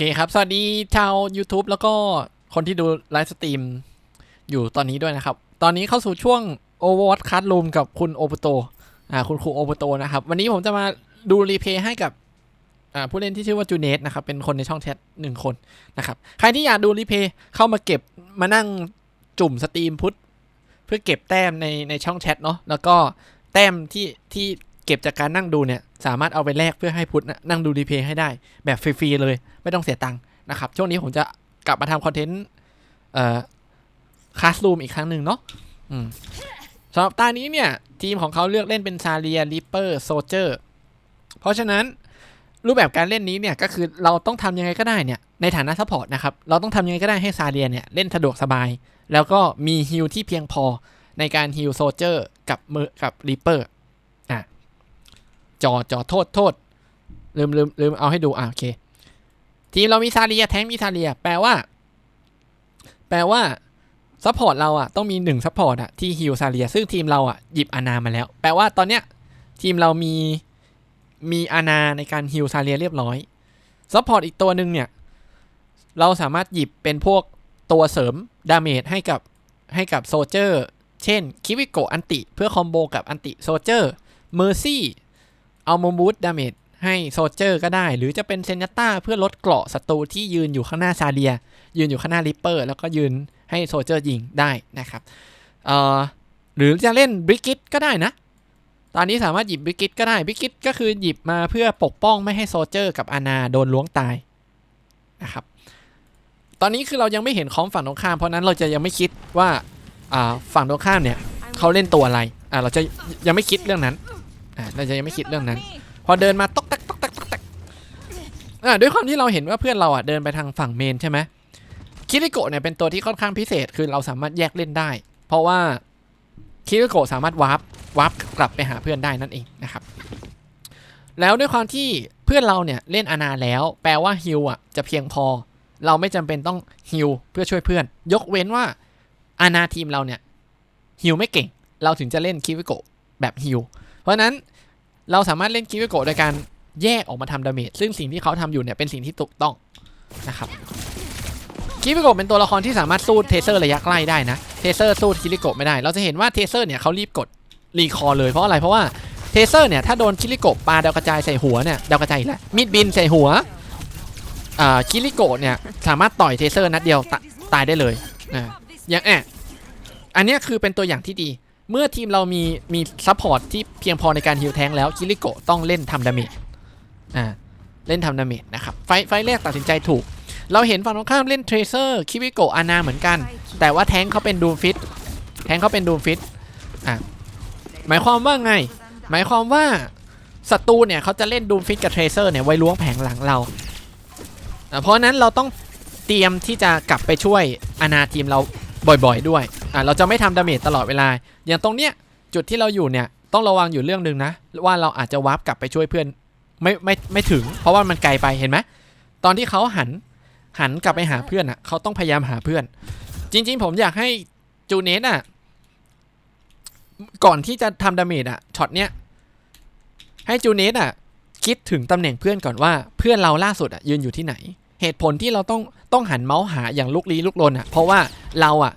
เคครับ สวัสดีชาว YouTube แล้วก็คนที่ดูไลฟ์สตรีมอยู่ตอนนี้ด้วยนะครับ ตอนนี้เข้าสู่ช่วง Overwatch Classroom กับคุณโอ u โตอ่าคุณครูโอ u โตนะครับ วันนี้ผมจะมาดูรีเพย์ให้กับอ่าผู้เล่นที่ชื่อว่าจูเนสนะครับ เป็นคนในช่องแชทหนึ่งคนนะครับ ใครที่อยากดูรีเพย์เข้ามาเก็บมานั่งจุ่มสตรีมพุทเพื่อเก็บแต้มในในช่องแชทเนาะแล้วก็แต้มที่ที่ เก็บจากการนั่งดูเนี่ยสามารถเอาไปแลกเพื่อให้พุทธน่ะนั่งดูรีเพย์ให้ได้แบบฟรีๆเลย ไม่ต้องเสียตังค์นะครับช่วงนี้ผมจะกลับมาทำคอนเทนต์เอ่อคลาสรูมอีกครั้งหนึ่งเนาะสำหรับตานี้เนี่ย ทีมของเขาเลือกเล่นเป็นซาเรียริปเปอร์โซเจอร์เพราะฉะนั้นรูปแบบการเล่นนี้เนี่ยก็คือเราต้องทำยังไงก็ได้เนี่ยในฐานะซัพพอร์ตนะครับเราต้องทำยังไงก็ได้ให้ซาเรียเนี่ยเล่นสะดวกสบาย แล้วก็มีฮิลที่เพียงพอในการฮิลโซเจอร์กับมือกับริปเปอร์ จอจอโทษโทษลืมลืมลืมเอาให้ดูอะโอเค ทีมเรามีซาเรียแทงมีซาเรีย แปลว่า แปลว่าซัพพอร์ตเราอะต้องมีหนึ่งซัพพอร์ตอะที่ฮิลซาเรีย ซึ่งทีมเราอะหยิบอานามาแล้ว แปลว่าตอนเนี้ย ทีมเรามีมีอานาในการฮิลซาเรียเรียบร้อยซัพพอร์ตอีกตัวหนึ่งเนี่ย เราสามารถหยิบเป็นพวกตัวเสริมดาเมจให้กับให้กับโซเจอร์ เช่นคิวิโกอันติ เพื่อคอมโบกับอันติโซเจอร์เมอร์ซี่ เอาโมบูตดาเมจให้โซเจอร์ก็ได้ หรือจะเป็นเซนยต้าเพื่อลดเกราะศัตรูที่ยืนอยู่ข้างหน้าซาเดีย ยืนอยู่ข้างหน้าริปเปอร์ แล้วก็ยืนให้โซเจอร์ยิงได้นะครับเอ่อหรือจะเล่นบริกิตก็ได้นะ ตอนนี้สามารถหยิบบริกิตก็ได้บริกิตก็คือหยิบมาเพื่อปกป้องไม่ให้โซเจอร์กับอาณาโดนล้วงตายนะครับตอนนี้คือเรายังไม่เห็นคอมฝั่งตรงข้ามเพราะนั้นเราจะยังไม่คิดว่าอ่าฝั่งตรงข้ามเนี่ยเขาเล่นตัวอะไรอ่าเราจะยังไม่คิดเรื่องนั้น เราจะยังไม่คิดเรื่องนั้น พอเดินมาตอกแตกตอกแตกตอกแตกด้วยความที่เราเห็นว่าเพื่อนเราอะเดินไปทางฝั่งเมนใช่ไหมคิริโกะเนี่ยเป็นตัวที่ค่อนข้างพิเศษคือเราสามารถแยกเล่นได้ เพราะว่าคิริโกะสามารถวาร์ปวาร์ปกลับไปหาเพื่อนได้นั่นเองนะครับ แล้วด้วยความที่เพื่อนเราเนี่ยเล่นอานาแล้ว แปลว่าฮิลอะจะเพียงพอ เราไม่จำเป็นต้องฮิลเพื่อช่วยเพื่อน ยกเว้นว่าอานาทีมเราเนี่ยฮิลไม่เก่ง เราถึงจะเล่นคิวิโกะแบบฮิล ราะนั้นเราสามารถเล่นคิวิโกะโดยการแยกออกมาทำดาเมจซึ่งสิ่งที่เขาทำอยู่เนี่ยเป็นสิ่งที่ถูกต้องนะครับคิวิโกะเป็นตัวละครที่สามารถสู้เทเซอร์ระยะใกล้ได้นะเทเซอร์สู้คิริโกะไม่ได้ เราจะเห็นว่าเทเซอร์เนี่ยเขารีบกดรีคอร์เลยเพราะอะไรเพราะว่าเทเซอร์เนี่ยถ้าโดนคิริโกะปาดาวกระจายใส่หัวเนี่ยดาวกระจายอีกแล้วมีดบินใส่หัวคิริโกะเนี่ยสามารถต่อยเทเซอร์นัดเดียวตตายได้เลยอ่าอย่างแอะอันนี้คือเป็นตัวอย่างที่ดี เมื่อทีมเรามีมีซัพพอร์ตที่เพียงพอในการฮิลแทงแล้วคิริโกะต้องเล่นทำดาเมจอ่าเล่นทำดาเมจนะครับไฟไฟแรกตัดสินใจถูก เราเห็นฝั่งตรงข้ามเล่นเทรเซอร์คิริโกะอานาเหมือนกัน แต่ว่าแทงเขาเป็นดูมฟิตแทงเขาเป็นดูมฟิตอะหมายความว่าไง หมายความว่าศัตรูเนี่ยเขาจะเล่นดูมฟิตกับเทรเซอร์เนี่ยไว้ล้วงแผงหลังเราอะเพราะฉะนั้นเราต้องเตรียมที่จะกลับไปช่วยอาณาทีมเราบ่อยๆด้วย อะเราจะไม่ทำดาเมจตลอดเวลา อย่างตรงเนี้ยจุดที่เราอยู่เนี่ยต้องระวังอยู่เรื่องหนึ่งนะว่าเราอาจจะวาร์ปกลับไปช่วยเพื่อนไม่ไม่ไม่ถึง เพราะว่ามันไกลไปเห็นไหมตอนที่เขาหันหันกลับไปหาเพื่อนอะเขาต้องพยายามหาเพื่อน จริง ๆ ผมอยากให้จูเนสอะก่อนที่จะทำดาเมจอะช็อตเนี้ยให้จูเนสอะคิดถึงตำแหน่งเพื่อนก่อนว่าเพื่อนเราล่าสุดอะยืนอยู่ที่ไหน เหตุผลที่เราต้องต้องหันเมาส์หาอย่างลุกลี้ลุกลนอะเพราะว่าเราอะ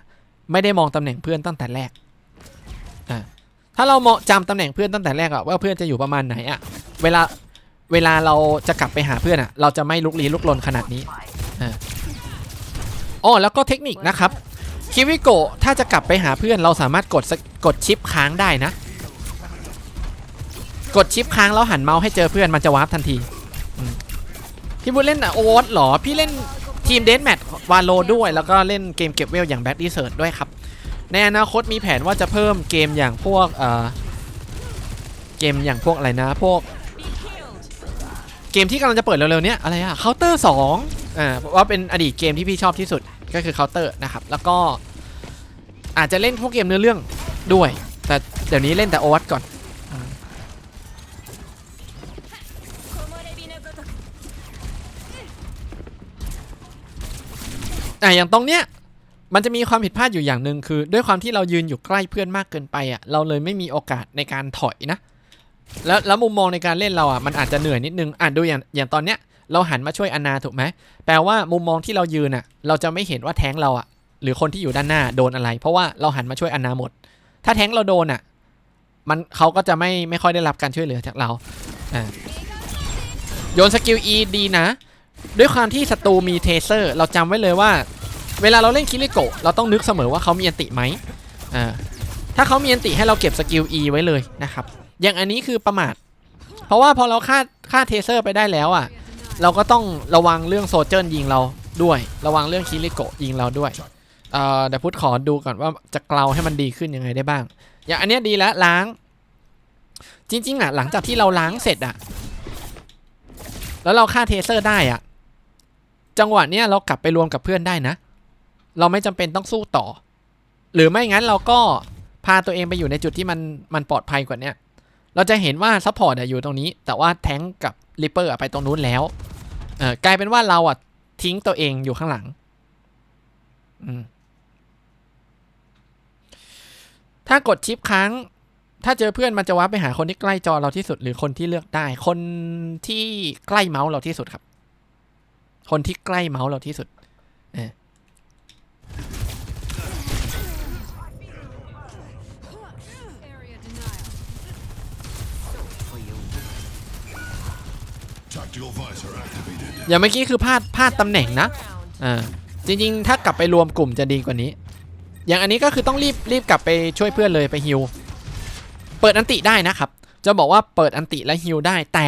ไม่ได้มองตำแหน่งเพื่อนตั้งแต่แรกอ่าถ้าเรามองจำตำแหน่งเพื่อนตั้งแต่แรกอะว่าเพื่อนจะอยู่ประมาณไหนอะเวลาเวลาเราจะกลับไปหาเพื่อนอะเราจะไม่ลุกลี้ลุกลนขนาดนี้อ่าอ๋อแล้วก็เทคนิคนะครับคิวิโกะถ้าจะกลับไปหาเพื่อนเราสามารถกดสกดชิปค้างได้นะ กดชิปค้างแล้วหันเมาส์ให้เจอเพื่อนมันจะวาร์ปทันทีพี่บุญเล่นอะโอวอตหรอพี่เล่น ทีมเดนแมทวาโลด้วย แล้วก็เล่นเกมเก็บเวลอย่างแบดดีเซิร์ดด้วยครับ ในอนาคตมีแผนว่าจะเพิ่มเกมอย่างพวกเอ่อเกมอย่างพวกอะไรนะพวก เกมที่กำลังจะเปิดเร็วๆเนี้ยอะไรอะเคาน์เตอร์สองอ่าว่าเป็นอดีตเกมที่พี่ชอบที่สุดก็คือเคาน์เตอร์นะครับแล้วก็อาจจะเล่นพวกเกมเนื้อเรื่องด้วย แต่เดี๋ยวนี้เล่นแต่โอวัตก่อน อะอย่างตรงเนี้ยมันจะมีความผิดพลาดอยู่อย่างหนึ่งคือ ด้วยความที่เรายืนอยู่ใกล้เพื่อนมากเกินไปอะเราเลยไม่มีโอกาสในการถอยนะ แล้วแล้วมุมมองในการเล่นเราอะมันอาจจะเหนื่อยนิดนึงอะดูอย่างอย่างตอนเนี้ยเราหันมาช่วยอนาถูกไหมแปลว่ามุมมองที่เรายืนอะ เราจะไม่เห็นว่าแท้งเราอะ หรือคนที่อยู่ด้านหน้าโดนอะไร เพราะว่าเราหันมาช่วยอนาหมด ถ้าแท้งเราโดนอะ มันเขาก็จะไม่ไม่ค่อยได้รับการช่วยเหลือจากเราอ่าโยนสกิล E ดีนะ ด้วยความที่ศัตรูมีเทเซอร์ เราจำไว้เลยว่า เวลาเราเล่นคิริโกะเราต้องนึกเสมอว่าเขามีอันติไหมอ่าถ้าเขามีอันติให้เราเก็บสกิล E ไว้เลยนะครับ อย่างอันนี้คือประมาท เพราะว่าพอเราฆ่าฆ่าเทเซอร์ไปได้แล้วอะ เราก็ต้องระวังเรื่องโซเจอร์ยิงเราด้วย ระวังเรื่องคิริโกะยิงเราด้วยเอ่อเดี๋ยวพุทธขอดูก่อนว่าจะเกลาให้มันดีขึ้นยังไงได้บ้าง อย่างอันเนี้ยดีแล้วล้าง จริง ๆ อะ หลังจากที่เราล้างเสร็จอะ แล้วเราฆ่าเทเซอร์ได้อะ จังหวะเนี้ยเรากลับไปรวมกับเพื่อนได้นะ เราไม่จำเป็นต้องสู้ต่อ หรือไม่งั้นเราก็พาตัวเองไปอยู่ในจุดที่มันมันปลอดภัยกว่าเนี้ยเราจะเห็นว่าซัพพอร์ตอยู่ตรงนี้ แต่ว่าแทงกับริปเปอร์ไปตรงนู้นแล้วเออกลายเป็นว่าเราอะทิ้งตัวเองอยู่ข้างหลังอืมถ้ากดชิปค้าง ถ้าเจอเพื่อนมันจะวับไปหาคนที่ใกล้จอเราที่สุด หรือคนที่เลือกได้ คนที่ใกล้เมาส์เราที่สุดครับ คนที่ใกล้เมาส์เราที่สุดเออ Area denial. Tactical visor activated. อย่างเมื่อกี้คือพลาดพลาดตำแหน่งนะ Round. อ่าจริง ๆ ถ้ากลับไปรวมกลุ่มจะดีกว่านี้ อย่างอันนี้ก็คือต้องรีบรีบกลับไปช่วยเพื่อนเลยไปฮิว เปิดอันติได้นะครับ จะบอกว่าเปิดอันติและฮิวได้แต่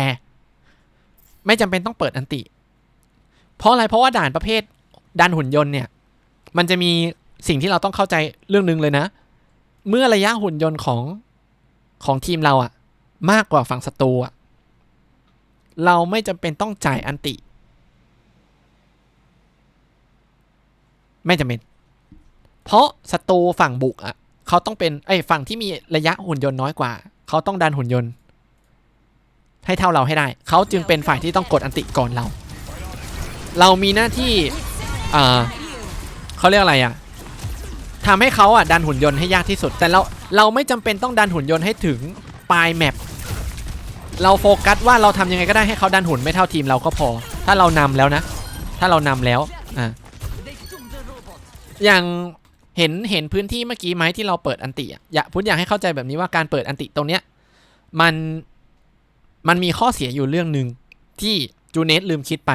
ไม่จำเป็นต้องเปิดอันติ เพราะอะไรเพราะว่าด่านประเภทด่านหุ่นยนต์เนี่ย มันจะมีสิ่งที่เราต้องเข้าใจเรื่องหนึ่งเลยนะ เมื่อระยะหุ่นยนต์ของของทีมเราอะมากกว่าฝั่งศัตรูอะเราไม่จำเป็นต้องจ่ายอันติ ไม่จำเป็น เพราะศัตรูฝั่งบุกอะเขาต้องเป็นไอ้ฝั่งที่มีระยะหุ่นยนต์น้อยกว่า เขาต้องดันหุ่นยนต์ ให้เท่าเราให้ได้ เขาจึงเป็นฝ่ายที่ต้องกดอันติก่อนเรา เรามีหน้าที่อ่าเขาเรียกอะไรอะทำให้เขาอะดันหุ่นยนต์ให้ยากที่สุด แต่เราเราไม่จำเป็นต้องดันหุ่นยนต์ให้ถึงปลายแมปเราโฟกัสว่าเราทำยังไงก็ได้ให้เขาดันหุ่นไม่เท่าทีมเราก็พอ ถ้าเรานำแล้วนะ ถ้าเรานำแล้วอ่าอย่างเห็นเห็นพื้นที่เมื่อกี้ไหมที่เราเปิดอันติอะอยากพุทธอยากให้เข้าใจแบบนี้ว่าการเปิดอันติตรงเนี้ยมันมันมีข้อเสียอยู่เรื่องหนึ่งที่จูเนสลืมคิดไป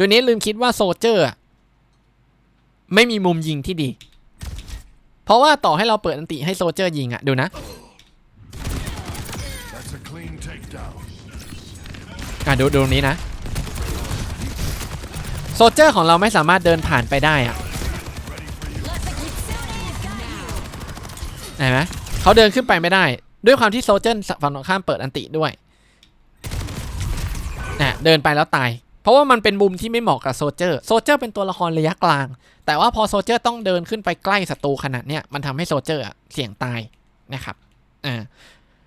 จูเนสลืมคิดว่าโซเจอร์อะไม่มีมุมยิงที่ดี เพราะว่าต่อให้เราเปิดอันติให้โซเจอร์ยิงอะดูนะ That's a clean takedown. อะดูดูตรงนี้นะ โซเจอร์ของเราไม่สามารถเดินผ่านไปได้อะเห็นไหมเขาเดินขึ้นไปไม่ได้ ด้วยความที่โซเจอร์ฝั่งตรงข้ามเปิดอันติด้วยเนี่ยเดินไปแล้วตายเพ ราะว่ามันเป็นมุมที่ไม่เหมาะกับโซเจอร์โซเจอร์เป็นตัวละครระยะกลาง แต่ว่าพอโซเจอร์ต้องเดินขึ้นไปใกล้ศัตรูขนาดเนี้ยมันทำให้โซเจอร์เสี่ยงตายนะครับอ่า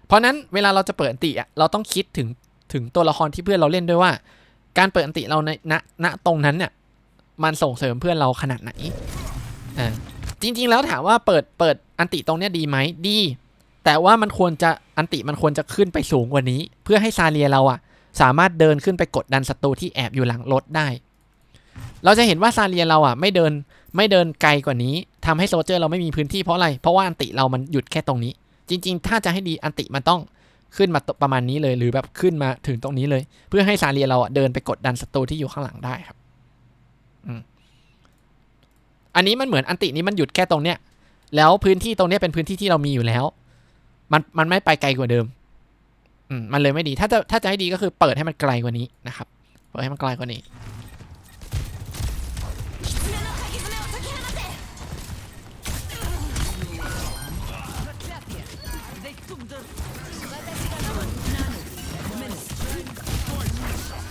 เพราะนั้นเวลาเราจะเปิดอันติอะเราต้องคิดถึงถึงตัวละครที่เพื่อนเราเล่นด้วยว่า การเปิดอันติเราในณณตรงนั้นเนี่ยมันส่งเสริมเพื่อนเราขนาดไหนอ่าจริง ๆ แล้วถามว่าเปิดเปิดอันติตรงเนี้ยดีไหมดี แต่ว่ามันควรจะอันติมันควรจะขึ้นไปสูงกว่านี้ เพื่อให้ซาเลียเราอะ สามารถเดินขึ้นไปกดดันศัตรูที่แอบอยู่หลังรถได้ เราจะเห็นว่าซาเลียเราอะไม่เดินไม่เดินไกลกว่านี้ทำให้โซลเจอร์เราไม่มีพื้นที่เพราะอะไร เพราะว่าอันติเรามันหยุดแค่ตรงนี้ จริง ๆ ถ้าจะให้ดีอันติมันต้องขึ้นมาประมาณนี้เลยหรือแบบขึ้นมาถึงตรงนี้เลย เพื่อให้ซาเลียเราอะเดินไปกดดันศัตรูที่อยู่ข้างหลังได้ครับอันนี้มันเหมือนอันตินี้มันหยุดแค่ตรงเนี้ยแล้วพื้นที่ตรงเนี้ยเป็นพื้นที่ที่เรามีอยู่แล้ว มันมันไม่ไปไกลกว่าเดิม อืมมันเลยไม่ดีถ้าจะถ้าจะให้ดีก็คือเปิดให้มันไกลกว่านี้นะครับ เปิดให้มันไกลกว่านี้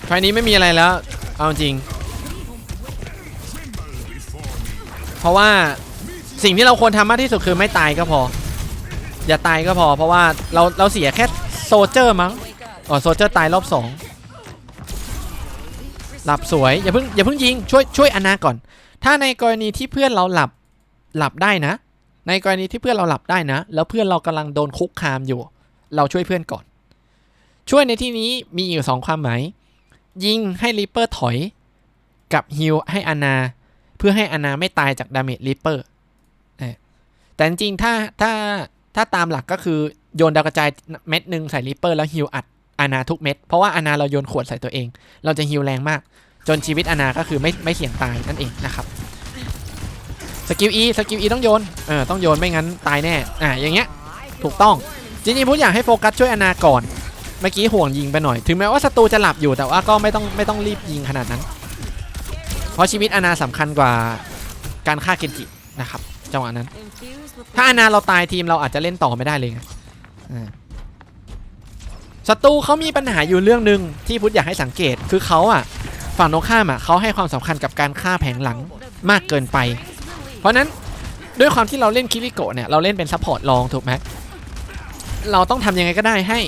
ไฟนี้ไม่มีอะไรแล้ว เอาจริง เพราะว่าสิ่งที่เราควรทำมากที่สุดคือไม่ตายก็พอ อย่าตายก็พอ เพราะว่าเราเราเสียแค่ โซเจอร์มั้งอ๋อโซเจอร์ตายรอบสองหลับสวยอย่าเพิ่งอย่าเพิ่งยิงช่วยช่วยอนาก่อน ถ้าในกรณีที่เพื่อนเราหลับหลับได้นะ ในกรณีที่เพื่อนเราหลับได้นะ แล้วเพื่อนเรากำลังโดนคุกคามอยู่ เราช่วยเพื่อนก่อน ช่วยในที่นี้มีอยู่สองความหมายยิงให้ริปเปอร์ถอย กับฮิลให้อนาเพื่อให้อนาไม่ตายจากดาเมจริปเปอร์แต่จริงถ้าถ้าถ้าตามหลักก็คือ โยนดาวกระจายเม็ดหนึ่งใส่ริปเปอร์แล้วฮิลอัดอานาทุกเม็ด เพราะว่าอานาเราโยนขวดใส่ตัวเอง เราจะฮิลแรงมาก จนชีวิตอานาก็คือไม่ไม่เสี่ยงตายนั่นเองนะครับสกิล E สกิล E ต้องโยนเออต้องโยนไม่งั้นตายแน่อ่าอย่างเงี้ยถูกต้องจริงๆพูดอยากให้โฟกัสช่วยอานาก่อนเมื่อกี้ห่วงยิงไปหน่อย ถึงแม้ว่าศัตรูจะหลับอยู่แต่ว่าก็ไม่ต้องไม่ต้องรีบยิงขนาดนั้น เพราะชีวิตอานาสำคัญกว่าการฆ่าเกนจินะครับจังหวะนั้น ถ้าอานาเราตายทีมเราอาจจะเล่นต่อไม่ได้เลยไง ศัตรูเขามีปัญหาอยู่เรื่องหนึ่งที่พุทธอยากให้สังเกตคือเขาอะฝั่งตรงข้ามอะเขาให้ความสำคัญกับการฆ่าแผงหลังมากเกินไป เพราะนั้นด้วยความที่เราเล่นคิริโกะเนี่ยเราเล่นเป็นซัพพอร์ตรองถูกไหมเราต้องทำยังไงก็ได้ให้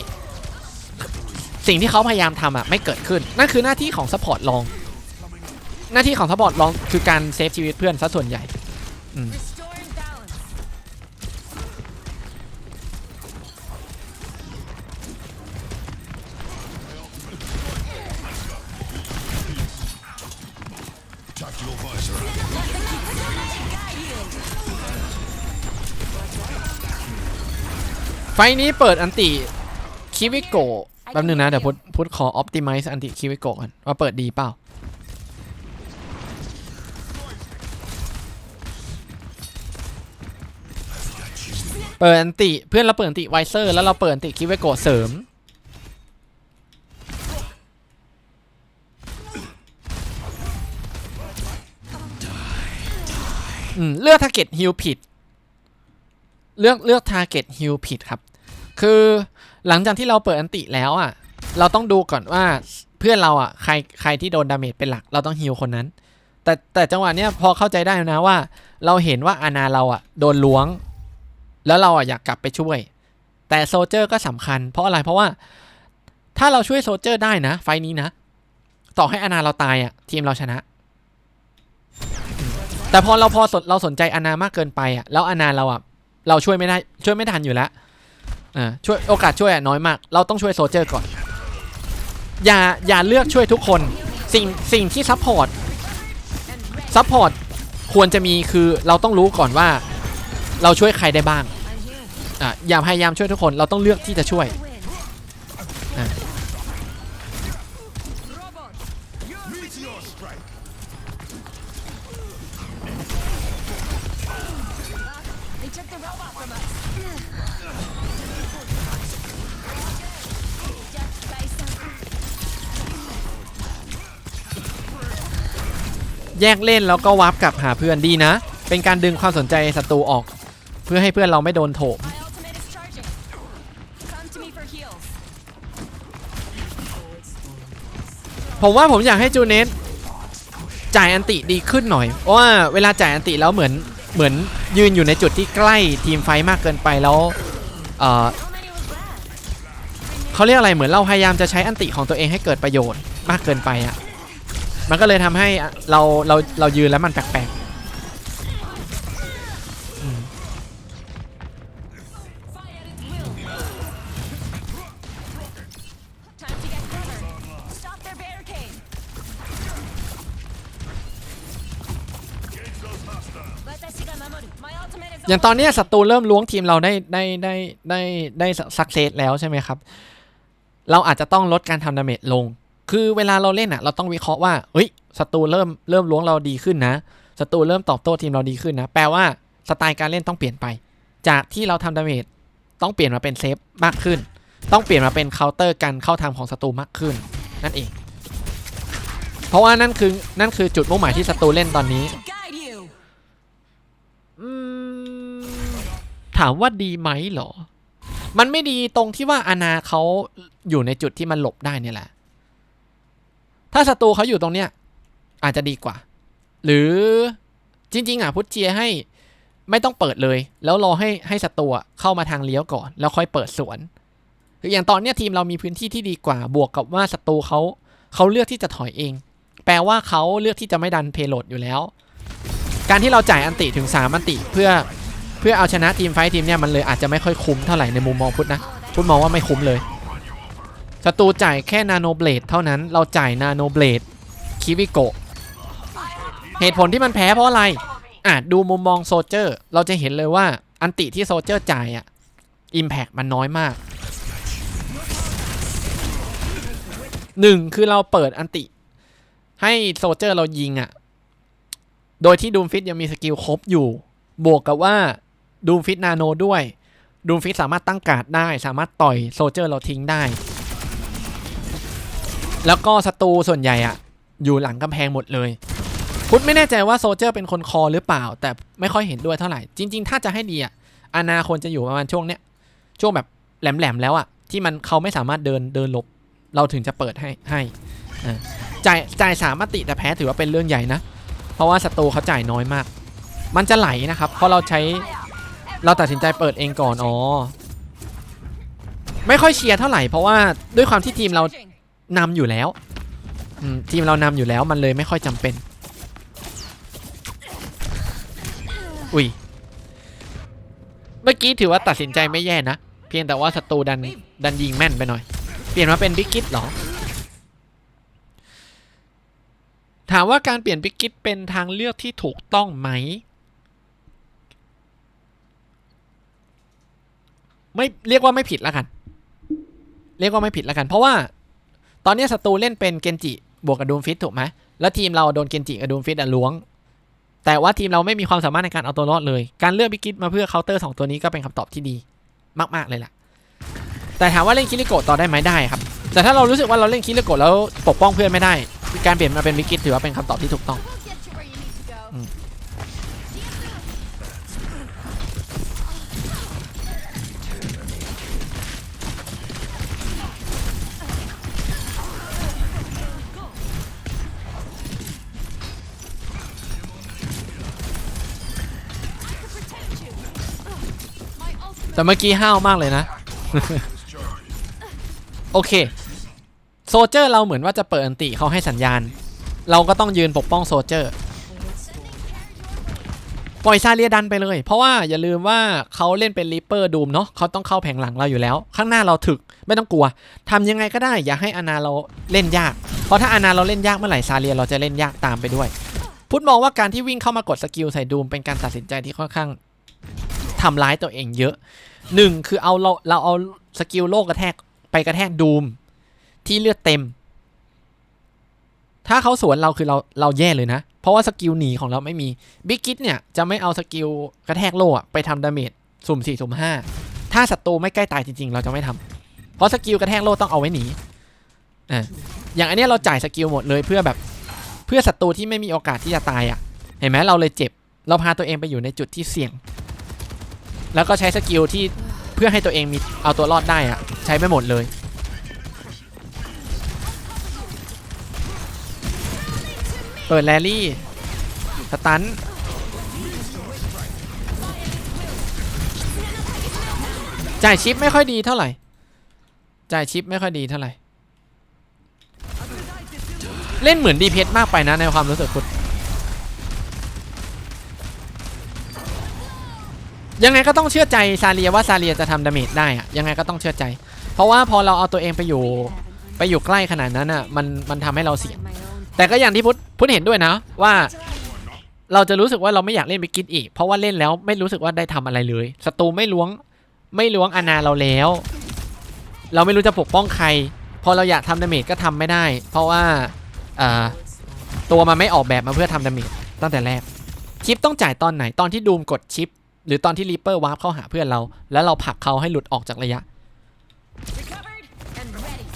สิ่งที่เขาพยายามทำอะไม่เกิดขึ้น นั่นคือหน้าที่ของซัพพอร์ตรอง หน้าที่ของซัพพอร์ตรองคือการเซฟชีวิตเพื่อนซะส่วนใหญ่ นี้เปิดอันติคิวิโกะแป๊บนึงนะ เดี๋ยวพุทธพุทธขออ p ติ m i z e อันติคิวิโกะก่อน ว่าเปิดดีเปล่า เปิดอันติเพื่อนเราเปิดอันติไวเซอร์แล้วเราเปิดอันติคิวิโกะเสริมอืมเลือกทาร์เก็ตฮิลผิด เลือกเลือก target heal ผิดครับ คือหลังจากที่เราเปิดอันติแล้วอะ เราต้องดูก่อนว่าเพื่อนเราอะใครใครที่โดนดาเมจเป็นหลักเราต้องฮิลคนนั้น แต่แต่จังหวะเนี้ยพอเข้าใจได้นะว่า เราเห็นว่าอาณาเราอะโดนล้วง แล้วเราอะอยากกลับไปช่วย แต่โซเจอร์ก็สำคัญ เพราะอะไรเพราะว่าถ้าเราช่วยโซเจอร์ได้นะ ไฟนี้นะ ต่อให้อาณาเราตายอะทีมเราชนะ แต่พอเราพอสนเราสนใจอาณามากเกินไปอะแล้วอาณาเราอะเราช่วยไม่ได้ช่วยไม่ทันอยู่แล้ว อ่าช่วยโอกาสช่วยอะน้อยมาก เราต้องช่วยโซเจอร์ก่อน อย่าอย่าเลือกช่วยทุกคน สิ่งสิ่งที่ซัพพอร์ตซัพพอร์ตควรจะมีคือเราต้องรู้ก่อนว่า เราช่วยใครได้บ้างอ่าอย่าพยายามช่วยทุกคน เราต้องเลือกที่จะช่วย took the robot from us. Death by some แยกเล่นแล้วก็วาร์ปกลับหาเพื่อนดีนะ เป็นการดึงความสนใจศัตรูออก เพื่อให้เพื่อนเราไม่โดนโถม My ultimate is charging. Come to me for heals. ผมว่าผมอยากให้จูเนสจ่ายอันติดีขึ้นหน่อยเพราะว่าเวลาจ่ายอันติแล้วเหมือน เหมือนยืนอยู่ในจุดที่ใกล้ทีมไฟมากเกินไปแล้วเเขาเรียกอะไรเหมือนเราพยายามจะใช้อันติของตัวเองให้เกิดประโยชน์มากเกินไปอะ่ะมันก็เลยทำให้เราเราเรายืนแล้วมันแปลกๆ อย่างตอนนี้ศัตรูเริ่มล้วงทีมเราได้ได้ได้ได้ได้สักเซสแล้วใช่ไหมครับ เราอาจจะต้องลดการทำดาเมจลง คือเวลาเราเล่นอะ เราต้องวิเคราะห์ว่าเฮ้ยศัตรูเริ่มเริ่มล้วงเราดีขึ้นนะศัตรูเริ่มตอบโต้ทีมเราดีขึ้นนะ แปลว่าสไตล์การเล่นต้องเปลี่ยนไป จากที่เราทำดาเมจต้องเปลี่ยนมาเป็นเซฟมากขึ้น ต้องเปลี่ยนมาเป็นเคาน์เตอร์กันเข้าทางของศัตรูมากขึ้น นั่นเอง เพราะว่านั่นคือนั่นคือจุดมุ่งหมายที่ศัตรูเล่นตอนนี้ to guide you. อืม ถามว่าดีไหมเหรอ มันไม่ดีตรงที่ว่าอาณาเขาอยู่ในจุดที่มันหลบได้เนี่ยแหละ ถ้าศัตรูเขาอยู่ตรงเนี้ย อาจจะดีกว่า หรือจริง ๆ อะ พุทธเจียให้ไม่ต้องเปิดเลย แล้วรอให้ให้ศัตรูเข้ามาทางเลี้ยวก่อน แล้วค่อยเปิดสวนคืออย่างตอนเนี้ยทีมเรามีพื้นที่ที่ดีกว่า บวกกับว่าศัตรูเขาเขาเลือกที่จะถอยเอง แปลว่าเขาเลือกที่จะไม่ดันเพโลดอยู่แล้ว การที่เราจ่ายอันติถึง3อันติเพื่อ เพื่อเอาชนะทีมไฟท์ทีมเนี่ยมันเลยอาจจะไม่ค่อยคุ้มเท่าไหร่ในมุมมองพุทธนะ Oh, พูดมองว่าไม่คุ้มเลยศัตรูจ่ายแค่นาโนเบลดเท่านั้นเราจ่ายนาโนเบลดคิวิโกะเหตุผลที่มันแพ้เพราะอะไรอะดูมุมมองโซเจอร์ เราจะเห็นเลยว่าอันติที่โซเจอร์จ่ายอะอิมแพกมันน้อยมากหนึ่งคือเราเปิดอันติ ให้โซเจอร์เรายิงอะ โดยที่ดูมฟิตยังมีสกิลครบอยู่ บวกกับว่า ดูมฟิตนาโนด้วยดูมฟิตสามารถตั้งการ์ดได้ สามารถต่อยโซเจอร์เราทิ้งได้ แล้วก็ศัตรูส่วนใหญ่อะอยู่หลังกำแพงหมดเลย พุทธไม่แน่ใจว่าโซเจอร์เป็นคนคอหรือเปล่า แต่ไม่ค่อยเห็นด้วยเท่าไหร่ จริง ๆ ถ้าจะให้ดีอะอานาควรจะอยู่ประมาณช่วงเนี้ยช่วงแบบแหลมๆแล้วอะที่มันเขาไม่สามารถเดินเดินหลบเราถึงจะเปิดให้ให้จ่ายจ่ายสามมติแต่แพ้ถือว่าเป็นเรื่องใหญ่นะ เพราะว่าศัตรูเขาจ่ายน้อยมาก มันจะไหลนะครับ เพราะเราใช้ เราตัดสินใจเปิดเองก่อน อ๋อ ไม่ค่อยเชียร์เท่าไหร่เพราะว่าด้วยความที่ทีมเรานำอยู่แล้วอืมทีมเรานำอยู่แล้วมันเลยไม่ค่อยจำเป็น อุ้ย เมื่อกี้ถือว่าตัดสินใจไม่แย่นะ เพียงแต่ว่าศัตรูดันดันยิงแม่นไปหน่อย เปลี่ยนมาเป็นบิ๊กกิตเหรอ ถามว่าการเปลี่ยนบิ๊กกิตเป็นทางเลือกที่ถูกต้องไหม ไม่เรียกว่าไม่ผิดแล้วกัน เรียกว่าไม่ผิดแล้วกัน เพราะว่า ตอนนี้ศัตรูเล่นเป็นเกนจิบวกกับดูมฟิตถูกไหมแล้วทีมเราโดนเกนจิกับดูมฟิตอะล้วง แต่ว่าทีมเราไม่มีความสามารถในการเอาตัวรอดเลย การเลือกบิกิตมาเพื่อเคาน์เตอร์สองตัวนี้ก็เป็นคำตอบที่ดีมาก ๆเลยล่ะ แต่ถามว่าเล่นคิริโกะต่อได้ไหมได้ครับ แต่ถ้าเรารู้สึกว่าเราเล่นคิริโกะแล้วปกป้องเพื่อนไม่ได้ การเปลี่ยนมาเป็นบิกิตถือว่าเป็นคำตอบที่ถูกต้อง แต่เมื่อกี้ห้าวมากเลยนะ โอเค โซเจอร์เราเหมือนว่าจะเปิดอันติเขาให้สัญญาณ เราก็ต้องยืนปกป้องโซเจอร์ ปล่อยซาเลียดันไปเลย เพราะว่าอย่าลืมว่าเขาเล่นเป็นริปเปอร์ดูมเนาะเขาต้องเข้าแผงหลังเราอยู่แล้ว ข้างหน้าเราถึกไม่ต้องกลัวทำยังไงก็ได้ อย่าให้อนาเราเล่นยาก เพราะถ้าอนาเราเล่นยากเมื่อไหร่ซาเลียเราจะเล่นยากตามไปด้วย พุทธมองว่าการที่วิ่งเข้ามากดสกิลใส่ดูมเป็นการตัดสินใจที่ค่อนข้าง ทำร้ายตัวเองเยอะหนึ่งคือเอาเราเราเอาสกิลโลกกระแทกไปกระแทกดูมที่เลือดเต็ม ถ้าเขาสวนเราคือเราเราแย่เลยนะ เพราะว่าสกิลหนีของเราไม่มีบิ๊กคิดเนี่ยจะไม่เอาสกิลกระแทกโล่ไปทำดาเมจสุ่ม4สุ่ม5ถ้าศัตรูไม่ใกล้ตายจริง ๆ เราจะไม่ทำเพราะสกิลกระแทกโล่ต้องเอาไว้หนีอะอย่างอันนี้เราจ่ายสกิลหมดเลยเพื่อแบบเพื่อศัตรูที่ไม่มีโอกาสที่จะตายอะ เห็นไหมเราเลยเจ็บ เราพาตัวเองไปอยู่ในจุดที่เสี่ยง แล้วก็ใช้สกิลที่เพื่อให้ตัวเองมีเอาตัวรอดได้อะใช้ไม่หมดเลย เปิดแรลลี่สตันจ่ายชิปไม่ค่อยดีเท่าไหร่ จ่ายชิปไม่ค่อยดีเท่าไหร่ เล่นเหมือนดีเพมากไปนะในความรู้สึกคุณ ยังไงก็ต้องเชื่อใจซาเลียว่าซาเลียจะทำดาเมจได้อะยังไงก็ต้องเชื่อใจ เพราะว่าพอเราเอาตัวเองไปอยู่ไปอยู่ใกล้ขนาดนั้นอะมันมันทำให้เราเสี่ยง แต่ก็อย่างที่พุทธพุทธเห็นด้วยนะว่าเราจะรู้สึกว่าเราไม่อยากเล่นบิกกินอีก เพราะว่าเล่นแล้วไม่รู้สึกว่าได้ทำอะไรเลยศัตรูไม่ล้วงไม่ล้วงอาณาเราแล้ว เราไม่รู้จะปกป้องใคร พอเราอยากทำดาเมจก็ทำไม่ได้ เพราะว่าอ่าตัวมันไม่ออกแบบมาเพื่อทำดาเมจตั้งแต่แรกชิปต้องจ่ายตอนไหนตอนที่ดูมกดชิป หรือตอนที่รีเปอร์วาร์ปเข้าหาเพื่อนเรา แล้วเราผลักเขาให้หลุดออกจากระยะ recovered and ready.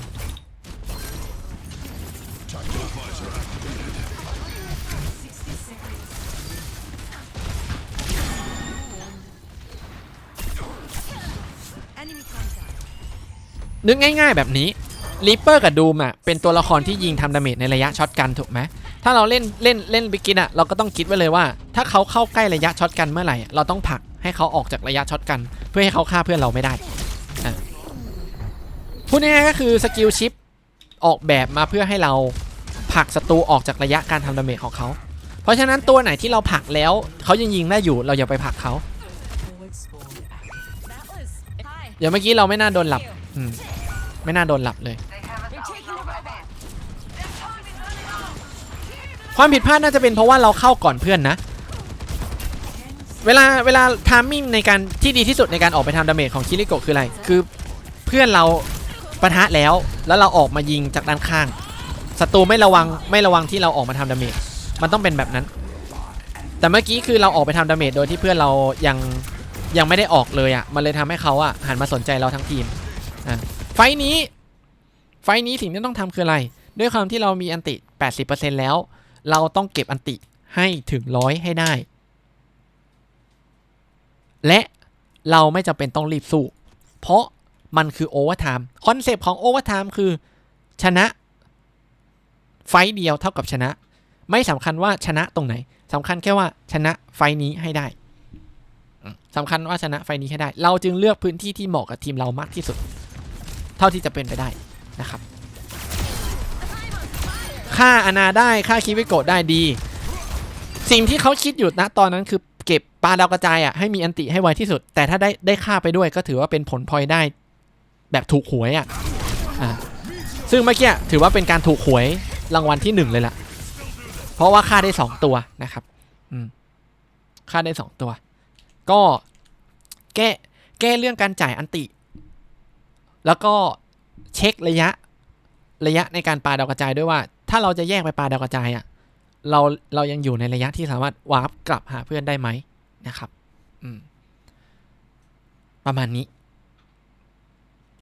นึกง่ายๆแบบนี้รีเปอร์กับดูมอะเป็นตัวละครที่ยิงทำดาเมจในระยะช็อตกันถูกไหม ถ้าเราเล่นเล่นเล่นบิกินอะเราก็ต้องคิดไว้เลยว่า ถ้าเขาเข้าใกล้ระยะช็อตกันเมื่อไหร่ เราต้องผลักให้เขาออกจากระยะช็อตกัน เพื่อให้เขาฆ่าเพื่อนเราไม่ได้อะพูดง่ายๆก็คือสกิลชิปออกแบบมาเพื่อให้เราผลักศัตรูออกจากระยะการทำดาเมจของเขา เพราะฉะนั้นตัวไหนที่เราผลักแล้วเขายังยิงได้อยู่เราอย่าไปผลักเขาเดี๋ยวเมื่อกี้เราไม่น่าโดนหลับไม่น่าโดนหลับเลย ความผิดพลาดน่าจะเป็นเพราะว่าเราเข้าก่อนเพื่อนนะ เวลาเวลาทามมิ่งในการที่ดีที่สุดในการออกไปทำดาเมจของคิริโกะคืออะไร คือเพื่อนเราปะทะแล้วแล้วเราออกมายิงจากด้านข้างศัตรูไม่ระวังไม่ระวังที่เราออกมาทำดาเมจมันต้องเป็นแบบนั้น แต่เมื่อกี้คือเราออกไปทำดาเมจโดยที่เพื่อนเรายังยังไม่ได้ออกเลยอะ่ะมันเลยทำให้เขาอะ่ะหันมาสนใจเราทั้งทีมอะไฟนี้ไฟนี้สิ่งที่ต้องทำคืออะไร ด้วยความที่เรามีอันติ 80%แล้ว เราต้องเก็บอันติให้ถึงร้อยให้ได้ และเราไม่จำเป็นต้องรีบสู้ เพราะมันคือโอเวอร์ไทม์คอนเซปต์ของโอเวอร์ไทม์คือชนะ ไฟเดียวเท่ากับชนะ ไม่สำคัญว่าชนะตรงไหนสำคัญแค่ว่าชนะไฟนี้ให้ได้สำคัญว่าชนะไฟนี้ให้ได้ เราจึงเลือกพื้นที่ที่เหมาะกับทีมเรามากที่สุด เท่าที่จะเป็นไปได้นะครับ ฆ่าอนาได้ฆ่าคิวิโกะได้ดี สิ่งที่เขาคิดอยู่นะตอนนั้นคือเก็บปลาดาวกระจายอะให้มีอันติให้ไวที่สุด แต่ถ้าได้ได้ฆ่าไปด้วยก็ถือว่าเป็นผลพลอยได้แบบถูกหวยอะอ่าซึ่งเมื่อกี้ถือว่าเป็นการถูกหวยรางวัลที่หนึ่งเลยล่ะ เพราะว่าฆ่าได้สองตัวนะครับอืมฆ่าได้สองตัว ก็แก้แก้เรื่องการจ่ายอันติ แล้วก็เช็คระยะระยะในการปาดาวกระจายด้วยว่า ถ้าเราจะแยกไปปาดาวกระจายอะเราเรายังอยู่ในระยะที่สามารถวาร์ปกลับหาเพื่อนได้ไหมนะครับ อืม ประมาณนี้